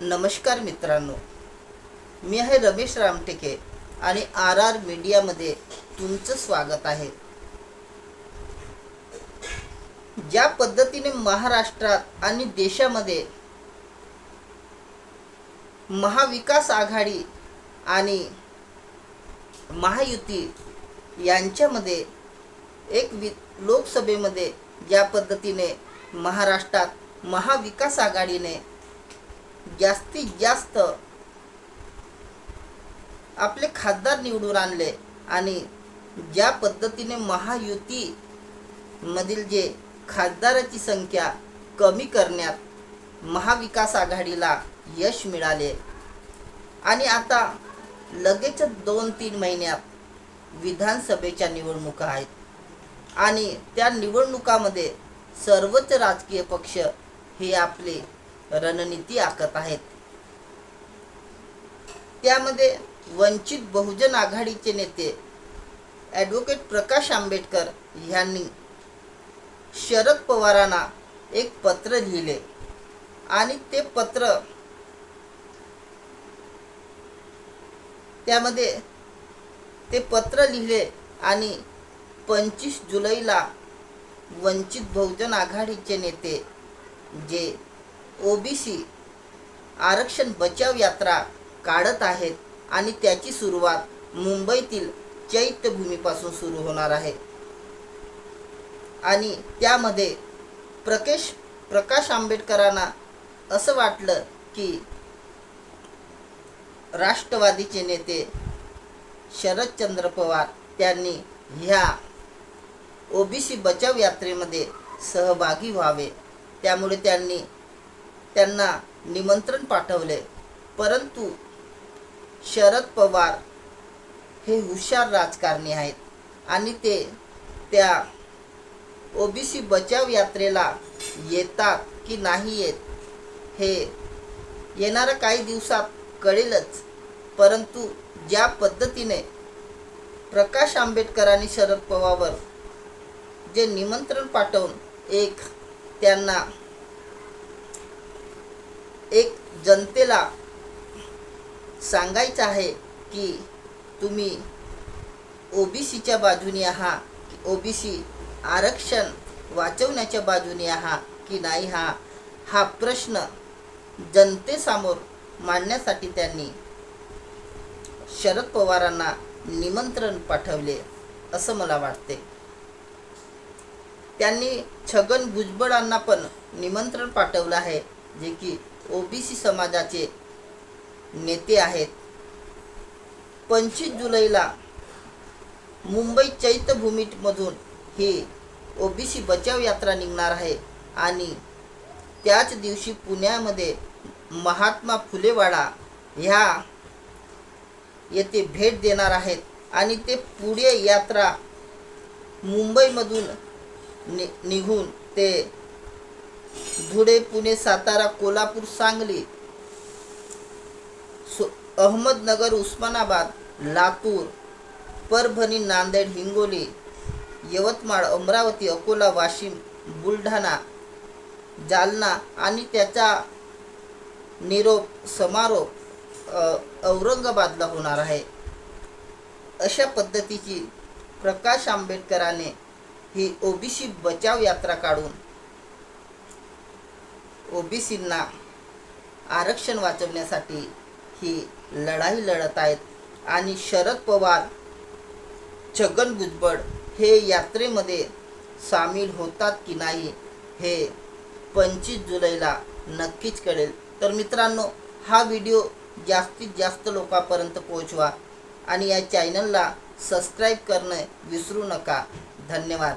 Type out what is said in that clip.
नमस्कार मित्रांनो. मी आहे रमेश रामटेके आणि आर आर मीडियामध्ये तुमचं स्वागत आहे. ज्या पद्धतीने महाराष्ट्रात आणि देशामध्ये महाविकास आघाडी आणि महायुती यांच्यामध्ये एक वि लोकसभेमध्ये ज्या पद्धतीने महाराष्ट्रात महाविकास आघाडीने जास्तीत जास्त आपले खासदार निवडून आणले आणि ज्या पद्धतीने महायुती मधील जे खासदाराची संख्या कमी करण्यात महाविकास आघाडीला यश मिळाले. आणि आता लगेचच दोन तीन महिन्यात विधानसभेच्या निवडणुका आहेत. आणि त्या निवडणुकामध्ये सर्वच राजकीय पक्ष हे आपले रणनीती आखत आहेत. त्यामध्ये वंचित बहुजन आघाडीचे नेते ॲडव्होकेट प्रकाश आंबेडकर यांनी शरद पवारांना एक पत्र लिहिले आणि ते पत्र त्यामध्ये ते पत्र लिहिले आणि पंचवीस जुलैला वंचित बहुजन आघाडीचे नेते जे ओबीसी आरक्षण बचाव यात्रा काढत आहेत आणि त्याची सुरुवात मुंबईतील चैत्यभूमीपासून सुरू होणार आहे. आणि त्यामध्ये प्रकेश प्रकाश आंबेडकरांना असं वाटलं की राष्ट्रवादीचे नेते शरदचंद्र पवार त्यांनी ह्या ओबीसी बचाव यात्रेमध्ये सहभागी व्हावे. त्यामुळे त्यांनी त्यांना निमंत्रण पाठवले. परंतु शरद पवार हे हुशार राजकारणी आहेत आणि ते त्या ओबीसी बचाव यात्रेला येतात की नाही येत हे येणाऱ्या काही दिवसात कळेलच. परंतु ज्या पद्धतीने प्रकाश आंबेडकरांनी शरद पवारवर जे निमंत्रण पाठवून एक त्यांना एक जनतेला सांगायचं आहे की तुम्ही ओबीसीच्या बाजूने आहात की ओबीसी आरक्षण वाचवण्याच्या बाजूने आहात की नाही हा हा प्रश्न जनतेसमोर मांडण्यासाठी त्यांनी शरद पवारांना निमंत्रण पाठवले असं मला वाटते. त्यांनी छगन भुजबळांना पण निमंत्रण पाठवलं आहे. जे की ओबीसी समाजाचे नेते आहेत. पंचवीस जुलैला मुंबई चैत्यभूमीमधून ही ओबीसी बचाव यात्रा निघणार आहे आणि त्याच दिवशी पुण्यामध्ये महात्मा फुलेवाडा ह्या येथे भेट देणार आहेत आणि ते पुढे यात्रा मुंबईमधून नि निघून ते धुळे पुणे सातारा कोल्हापूर सांगली सो अहमदनगर उस्मानाबाद लातूर परभणी नांदेड हिंगोली यवतमाळ अमरावती अकोला वाशिम बुलढाणा जालना आणि त्याचा निरोप समारोप औरंगाबादला होणार आहे. अशा पद्धतीची प्रकाश आंबेडकरांनी ही ओबीसी बचाव यात्रा काढून ओबीसींना आरक्षण वाचवण्यासाठी ही लढाई लढत आहेत. आणि शरद पवार छगन भुजबळ हे यात्रेमध्ये सामील होतात की नाही हे पंचवीस जुलैला नक्कीच कळेल. तर मित्रांनो हा व्हिडिओ जास्तीत जास्त लोकांपर्यंत पोहोचवा आणि या चॅनलला सबस्क्राईब करणं विसरू नका. धन्यवाद.